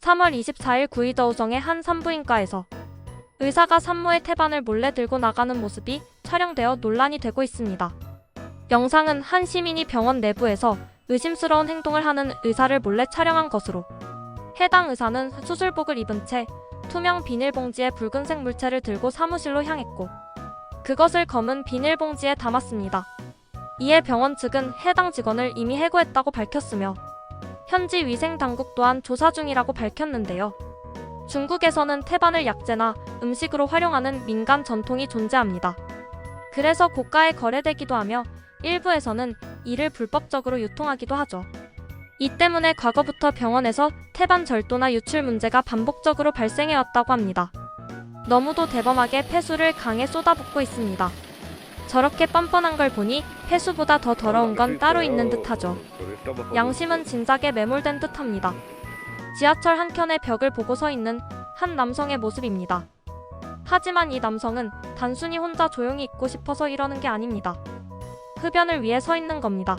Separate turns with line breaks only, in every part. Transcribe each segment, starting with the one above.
3월 24일 구이더우성의 한 산부인과에서 의사가 산모의 태반을 몰래 들고 나가는 모습이 촬영되어 논란이 되고 있습니다. 영상은 한 시민이 병원 내부에서 의심스러운 행동을 하는 의사를 몰래 촬영한 것으로 해당 의사는 수술복을 입은 채 투명 비닐봉지에 붉은색 물체를 들고 사무실로 향했고 그것을 검은 비닐봉지에 담았습니다. 이에 병원 측은 해당 직원을 이미 해고했다고 밝혔으며 현지 위생 당국 또한 조사 중이라고 밝혔는데요. 중국에서는 태반을 약재나 음식으로 활용하는 민간 전통이 존재합니다. 그래서 고가에 거래되기도 하며 일부에서는 이를 불법적으로 유통하기도 하죠. 이 때문에 과거부터 병원에서 태반 절도나 유출 문제가 반복적으로 발생해 왔다고 합니다. 너무도 대범하게 폐수를 강에 쏟아붓고 있습니다. 저렇게 뻔뻔한 걸 보니 폐수보다 더 더러운 건 따로 있는 듯하죠. 양심은 진작에 매몰된 듯합니다. 지하철 한켠의 벽을 보고 서 있는 한 남성의 모습입니다. 하지만 이 남성은 단순히 혼자 조용히 있고 싶어서 이러는 게 아닙니다. 흡연을 위해 서 있는 겁니다.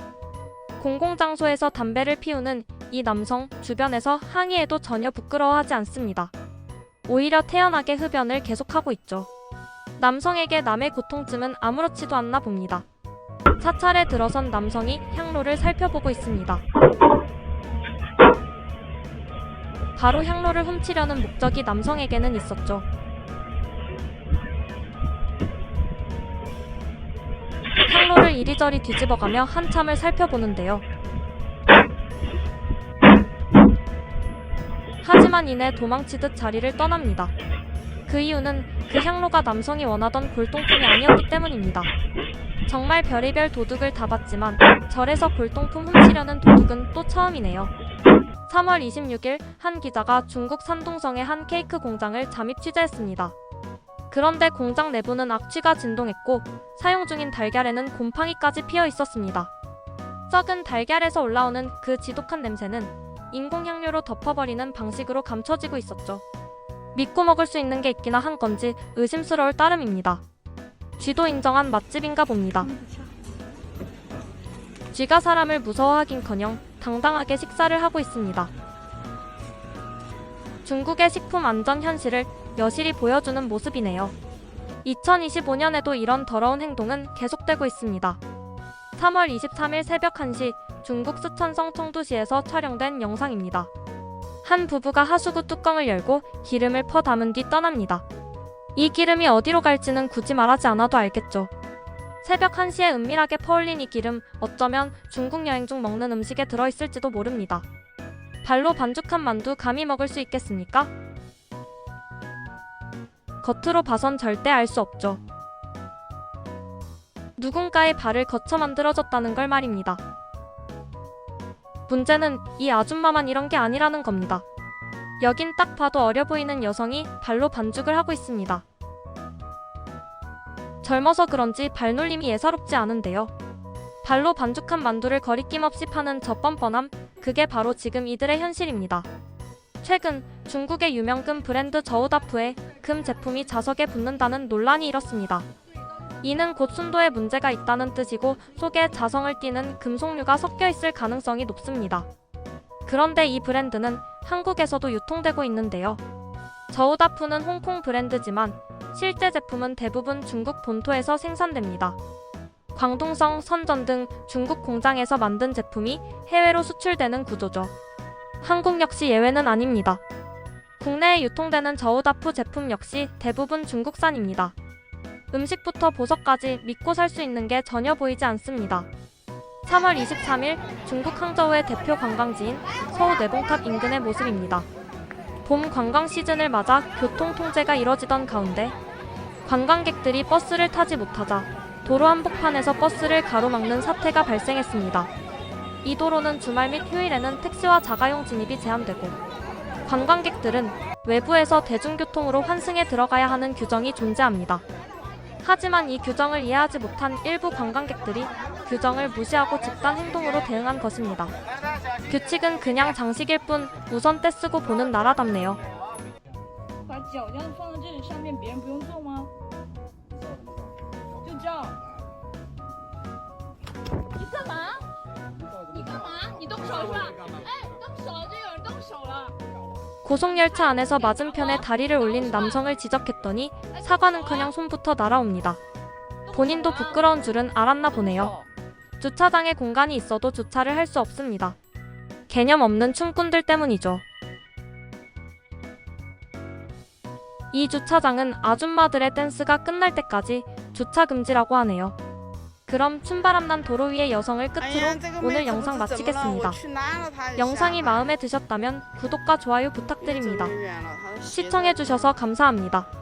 공공장소에서 담배를 피우는 이 남성 주변에서 항의해도 전혀 부끄러워하지 않습니다. 오히려 태연하게 흡연을 계속하고 있죠. 남성에게 남의 고통쯤은 아무렇지도 않나 봅니다. 차차례 들어선 남성이 향로를 살펴보고 있습니다. 바로 향로를 훔치려는 목적이 남성에게는 있었죠. 향로를 이리저리 뒤집어가며 한참을 살펴보는데요. 하지만 이내 도망치듯 자리를 떠납니다. 그 이유는 그 향로가 남성이 원하던 골동품이 아니었기 때문입니다. 정말 별의별 도둑을 다 봤지만 절에서 골동품 훔치려는 도둑은 또 처음이네요. 3월 26일 한 기자가 중국 산둥성의 한 케이크 공장을 잠입 취재했습니다. 그런데 공장 내부는 악취가 진동했고 사용 중인 달걀에는 곰팡이까지 피어 있었습니다. 썩은 달걀에서 올라오는 그 지독한 냄새는 인공향료로 덮어버리는 방식으로 감춰지고 있었죠. 믿고 먹을 수 있는 게 있기나 한 건지 의심스러울 따름입니다. 쥐도 인정한 맛집인가 봅니다. 쥐가 사람을 무서워하긴커녕 당당하게 식사를 하고 있습니다. 중국의 식품 안전 현실을 여실히 보여주는 모습이네요. 2025년에도 이런 더러운 행동은 계속되고 있습니다. 3월 23일 새벽 1시 중국 쓰촨성 청두시에서 촬영된 영상입니다. 한 부부가 하수구 뚜껑을 열고 기름을 퍼 담은 뒤 떠납니다. 이 기름이 어디로 갈지는 굳이 말하지 않아도 알겠죠. 새벽 1시에 은밀하게 퍼올린 이 기름 어쩌면 중국 여행 중 먹는 음식에 들어있을지도 모릅니다. 발로 반죽한 만두 감히 먹을 수 있겠습니까? 겉으로 봐선 절대 알 수 없죠. 누군가의 발을 거쳐 만들어졌다는 걸 말입니다. 문제는 이 아줌마만 이런 게 아니라는 겁니다. 여긴 딱 봐도 어려 보이는 여성이 발로 반죽을 하고 있습니다. 젊어서 그런지 발놀림이 예사롭지 않은데요. 발로 반죽한 만두를 거리낌 없이 파는 저 뻔뻔함, 그게 바로 지금 이들의 현실입니다. 최근 중국의 유명 금 브랜드 저우다프의 금 제품이 자석에 붙는다는 논란이 일었습니다. 이는 곧 순도에 문제가 있다는 뜻이고 속에 자성을 띠는 금속류가 섞여 있을 가능성이 높습니다. 그런데 이 브랜드는 한국에서도 유통되고 있는데요. 저우다프는 홍콩 브랜드지만 실제 제품은 대부분 중국 본토에서 생산됩니다. 광동성, 선전 등 중국 공장에서 만든 제품이 해외로 수출되는 구조죠. 한국 역시 예외는 아닙니다. 국내에 유통되는 저우다프 제품 역시 대부분 중국산입니다. 음식부터 보석까지 믿고 살 수 있는 게 전혀 보이지 않습니다. 3월 23일 중국 항저우의 대표 관광지인 서우 내봉탑 인근의 모습입니다. 봄 관광 시즌을 맞아 교통 통제가 이뤄지던 가운데 관광객들이 버스를 타지 못하자 도로 한복판에서 버스를 가로막는 사태가 발생했습니다. 이 도로는 주말 및 휴일에는 택시와 자가용 진입이 제한되고 관광객들은 외부에서 대중교통으로 환승에 들어가야 하는 규정이 존재합니다. 하지만 이 규정을 이해하지 못한 일부 관광객들이 규정을 무시하고 집단 행동으로 대응한 것입니다. 규칙은 그냥 장식일 뿐 우선 떼쓰고 보는 나라답네요. 고속열차 안에서 맞은편에 다리를 올린 남성을 지적했더니 사과는커녕 손부터 날아옵니다. 본인도 부끄러운 줄은 알았나 보네요. 주차장에 공간이 있어도 주차를 할 수 없습니다. 개념 없는 춤꾼들 때문이죠. 이 주차장은 아줌마들의 댄스가 끝날 때까지 주차 금지라고 하네요. 그럼 춤바람난 도로 위의 여성을 끝으로 오늘 영상 마치겠습니다. 영상이 마음에 드셨다면 구독과 좋아요 부탁드립니다. 시청해주셔서 감사합니다.